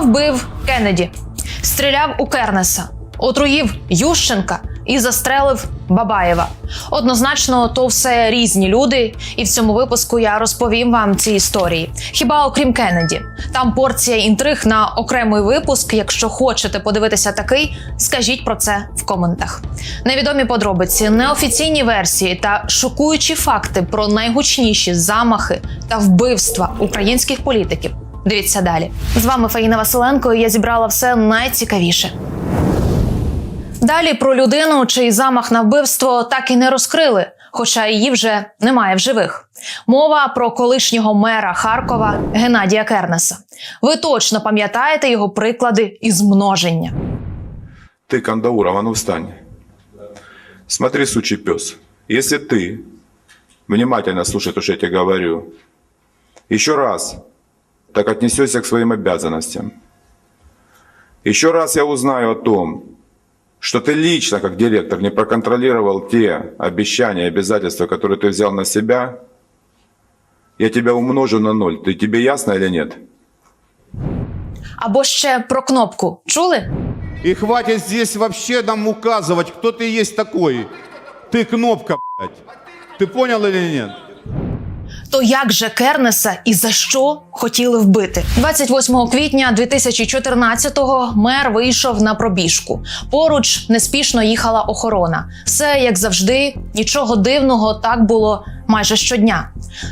Вбив Кеннеді? Стріляв у Кернеса, отруїв Ющенка і застрелив Бабаєва. Однозначно, то все різні люди, і в цьому випуску я розповім вам ці історії. Хіба окрім Кеннеді, там порція інтриг на окремий випуск. Якщо хочете подивитися такий, скажіть про це в коментах. Невідомі подробиці, неофіційні версії та шокуючі факти про найгучніші замахи та вбивства українських політиків. Дивіться далі. З вами Фаїна Василенко. і Я зібрала все найцікавіше. Далі про людину, чий замах на вбивство так і не розкрили, хоча її вже немає в живих. Мова про колишнього мера Харкова Геннадія Кернеса. Ви точно пам'ятаєте його приклади із множення. Ты, Кандауров, а ну встань. Смотри, сучий пес. Если ты внимательно слушай то, что я тебе говорю, еще раз так отнесешься к своим обязанностям, еще раз я узнаю о том, что ты лично, как директор, не проконтролировал те обещания и обязательства, которые ты взял на себя, я тебя умножу на ноль. Ты, тебе ясно или нет? Або ще про кнопку. Чули? И хватит здесь вообще нам указывать, кто ты есть такой. Ты кнопка, блядь. Ты понял или нет? То як же Кернеса і за що хотіли вбити? 28 квітня 2014-го мер вийшов на пробіжку. Поруч неспішно їхала охорона. Все як завжди, нічого дивного так було майже щодня.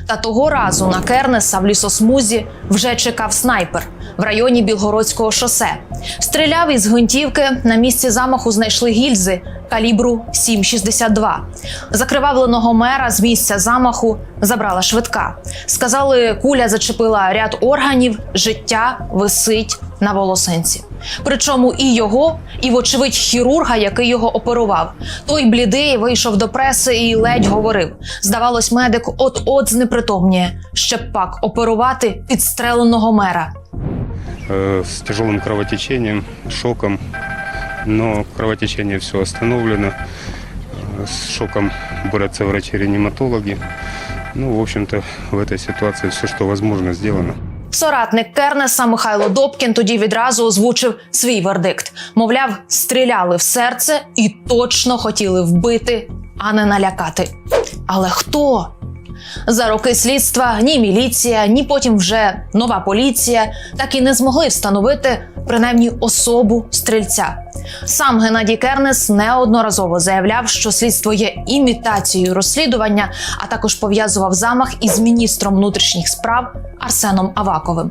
Та того разу на Кернеса в лісосмузі вже чекав снайпер в районі Білгородського шосе. Стріляв із гвинтівки. На місці замаху знайшли гільзи калібру 7,62. Закривавленого мера з місця замаху забрала швидка. Сказали, куля зачепила ряд органів, життя висить на волосинці. Причому і його, і, вочевидь, хірурга, який його оперував. Той блідий вийшов до преси і ледь говорив. Здавалось, медик от-от знепритомніє, щоб пак оперувати підстреленого мера. э, с тяжелым кровотечением, шоком, но кровотечение все остановлено. Э, С шоком борются врачи-реаниматологи. Ну, в общем-то, в этой ситуации все, что возможно, сделано. Соратник Кернеса Михайло Добкін тоді відразу озвучив свій вердикт. Мовляв, стріляли в серце і точно хотіли вбити, а не налякати. Але хто? За роки слідства ні міліція, ні потім вже нова поліція так і не змогли встановити принаймні особу стрільця. Сам Геннадій Кернес неодноразово заявляв, що слідство є імітацією розслідування, а також пов'язував замах із міністром внутрішніх справ Арсеном Аваковим.